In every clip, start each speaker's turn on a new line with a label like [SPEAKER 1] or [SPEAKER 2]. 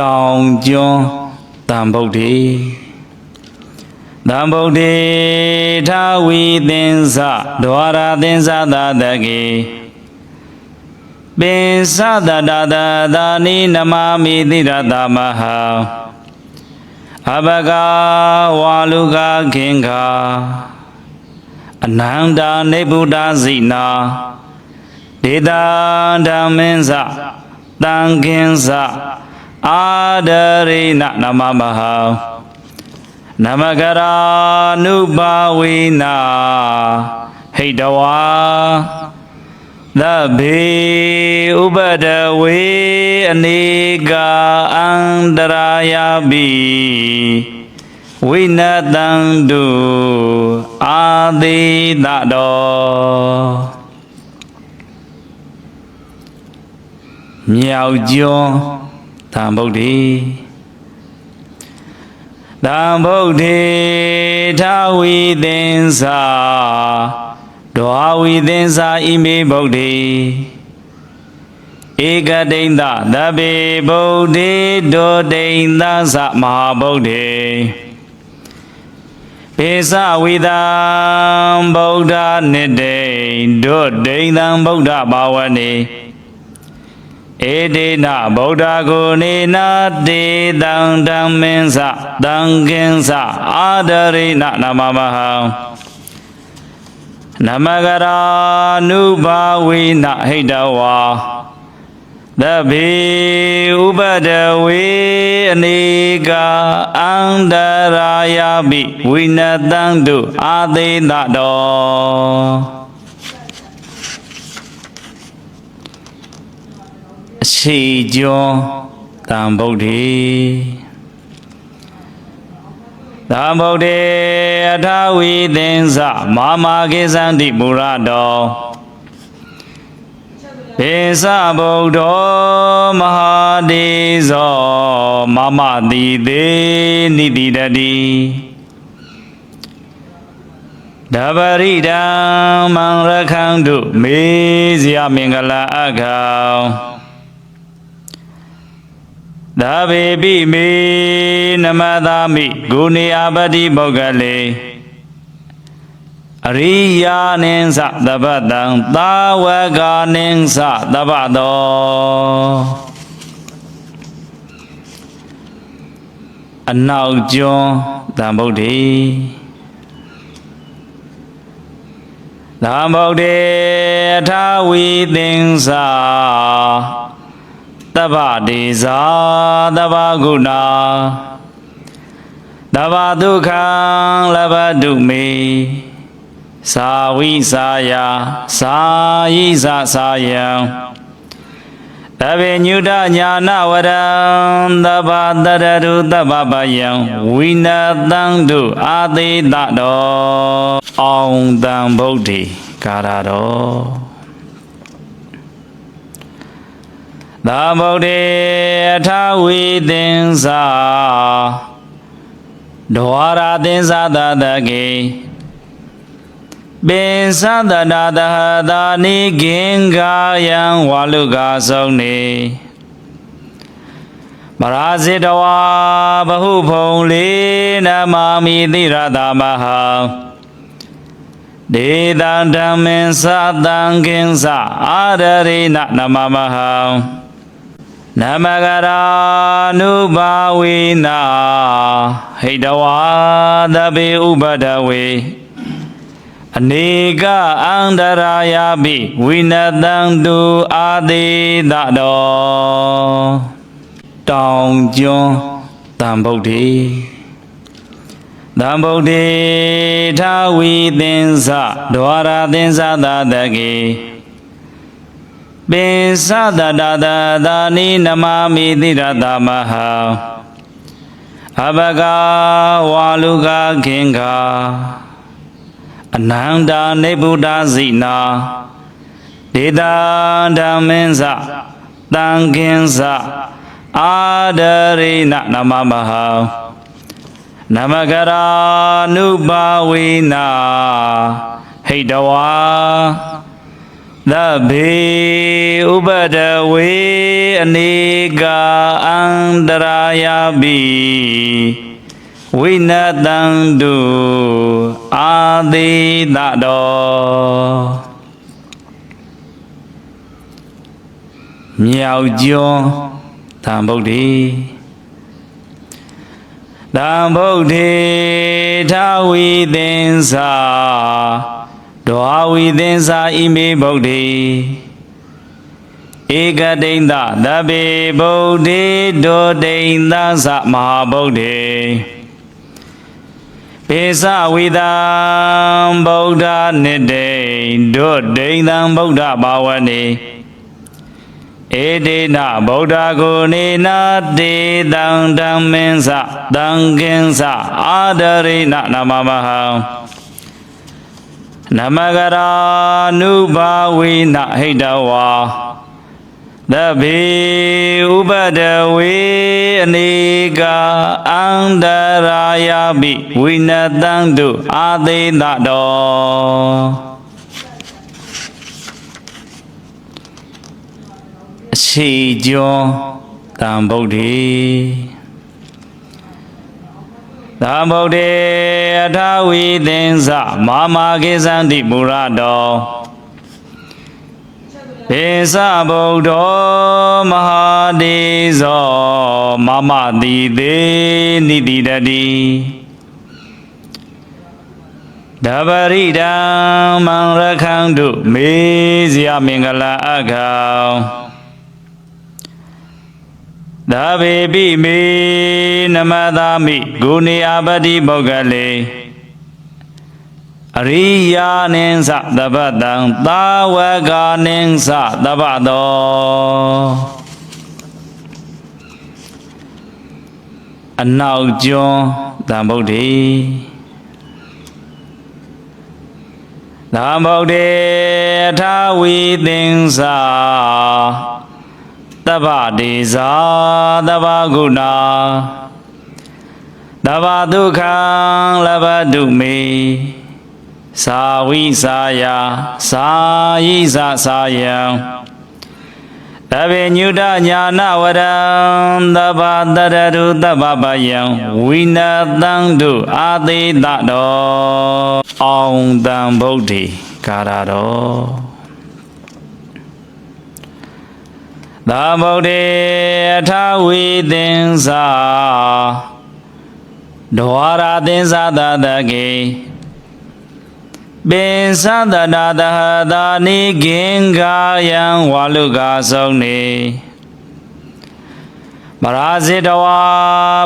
[SPEAKER 1] တောင်ကျွန်းတံဗုဒ္ဓေတံဗုဒ္ဓေထာဝီသင်္စဒွါရသင်္စသာတကေပင်စတတတသာနိနမမိတိရတမဟာအဘဂဝါလူကခင်္ဃာအနန္တာနေဗုဒ္ဓဇိနာဒေတာဓမ္မင်းစတံခင်စ အာဒရိနနမမဟာနမကရာနုပါဝိနာဟိတဝါသဗ္ဗေဥပဒဝေအနေကအန္တရာယပိဝိနတံတုအာတိတတော်မြောက်ကျွန်း သံဗုဒ္ဓေသံဗုဒ္ဓေထာဝီသင်္စာဒွာဝီသင်္စာဣမေဗုဒ္ဓေဧကတိန်သသဗ္ဗေဗုဒ္ဓေဒုတိန်သသမဟာဗုဒ္ဓေပေသဝိတံဗုဒ္ဓနိတေဒုတိန်သံဗုဒ္ဓဘာဝနေ ဧတေနဗုဒ္ဓကိုနေနာတေတံဓမ္မင်းစတံကင်းစအာဒရိနနမမဟံနမကရာနုဘာဝိနဟိတဝါသဗ္ဗေဥပဒဝေအနေကအန္တရာယပိဝိနတံတုအာသေတတော် ရှိကျွန်းတံဗုဒ္ဓေသံဗုဒ္ဓေအထဝီသင်္စမာမာကိသန္တိမူရတော်ပေသဗုဒ္ဓောမဟာဒေဇောမမတိသေးနိတိတတိဒဗရိတံမံရခန္တုမေဇယမင်္ဂလာအခံ သာဗေပိမေနမသာမိဂုဏေအပတိပုဂ္ဂလေအရိယာနိသသဗ္ဗတံသာဝကနိသသဗ္ဗတောအနောက်ကျွန်းသံဗုဒ္ဓေသံဗုဒ္ဓေအထာဝီသင်္စာ တဗ္ဗဒေဇာတဗ္ဗဂုဏာတဗ္ဗဒုက္ခံလဘတုမေသာဝိစာယသာယိသသာယံတဗေညုတညာနဝရံတဗ္ဗတရရုတဗ္ဗပယံဝိနတံတုအာသေတတော်အောင်တံဗုဒ္ဓေကာရတော် သာဗုဒ္ဓေအထဝီသင်္စာဒွါရသင်္စာသတကေပင်သတနာတဟတာနိကင်္ဂာယံဝါလုကာဆုံးနေမရာဇိတဝါဘဟုဖုံလေးနမမိတိရတာမဟာဒေတံဓမ္မင်္စတံကင်္စအာရရိနနမမဟံ နမကရာနုဘာဝိနာဟိတဝါသဗ္ဗေဥပဒဝေအနေကအန္တရာယပိဝိနတံတုအာသေတတော်တောင်ကျွန်းတံဗုဒ္ဓေတံဗုဒ္ဓေထာဝီသင်္စဒွါရသင်္စသာတကေ ပင်စတတတသာနိနမမိတိရတမဟာအဘဂဝါလူကခင်္ဃာအနန္တာနေဗုဒ္ဓဇိနာဒေတာဓမ္မင်းစတံခင်စအာဒရိနနမမဟာနမကရာနုပါဝိနာဟိတဝါ သသဗ္ဗေဥပဒဝေအနေကအန္တရာယပိဝိနတံတုအာတိတတော်မြောက်ကျွန်းသံဗုဒ္ဓေသံဗုဒ္ဓေထာဝိသင်္စာ ဒွာဝိသင်္စာဣမေဗုဒ္ဓေဧကတိန်သသဗ္ဗေဗုဒ္ဓေဒုတိန်သသမဟာဗုဒ္ဓေပေသဝိတံဗုဒ္ဓနိတေဒုတိန်သံဗုဒ္ဓဘာဝနေဧတေနဗုဒ္ဓကိုနေနာတေတံဓမ္မင်းစတံကင်းစအာဒရိဏနမမဟံ နမကရာနုဘာဝိနဟိတဝါသဗ္ဗေဥပဒဝေအနေကအန္တရာယပိဝိနတံတုအာသေတတော်အရှိကျော်တံဗုဒ္ဓေ သံဗုဒ္ဓေအထဝီသင်္စမာမာကိသန္တိမူရတော်ပေသဗုဒ္ဓောမဟာဒေဇောမမတိသေးနိတိတတိဒဗရိတံမံရခန္တုမေဇယမင်္ဂလာအခံ သဗ္ဗေပိမေနမသာမိဂုဏေအပတိပုဂ္ဂလေအရိယာနိသသဗ္ဗတံသာဝကနိသသဗ္ဗတောအနောက်ကျွန်းသံဗုဒ္ဓေသံဗုဒ္ဓေအထာဝီသင်္စာ တဗ္ဗဒေဇာတဗ္ဗဂုဏာတဗ္ဗဒုက္ခံလဘတုမေသာဝိစာယသာယိသသာယံတဗေညုတညာနဝရံတဗ္ဗတရရုတဗ္ဗပယံဝိနတံတုအာသေတတော်အောင်တံဗုဒ္ဓေကာရတော် သာဗုဒ္ဓေအထဝီသင်္စာဒွါရသင်္စာတတကေပင်သတနာတဟတာနိဂင်္ဂာယံဝါလုကာဆုံးနေမရာဇိတဝါ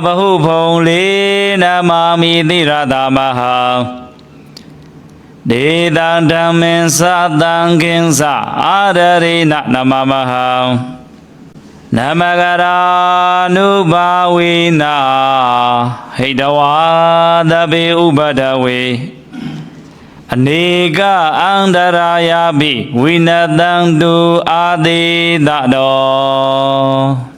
[SPEAKER 1] ဘဟုဖုံလေးနမမိတိရတာမဟာဒေတံဓမ္မင်္သတံကင်းစအာရရိဏနမမဟံ နမကရာနုဘာဝိနာဟိတဝါသဗ္ဗေဥပဒဝေအနေကအန္တရာယပိဝိနတံတုအာတိတတော်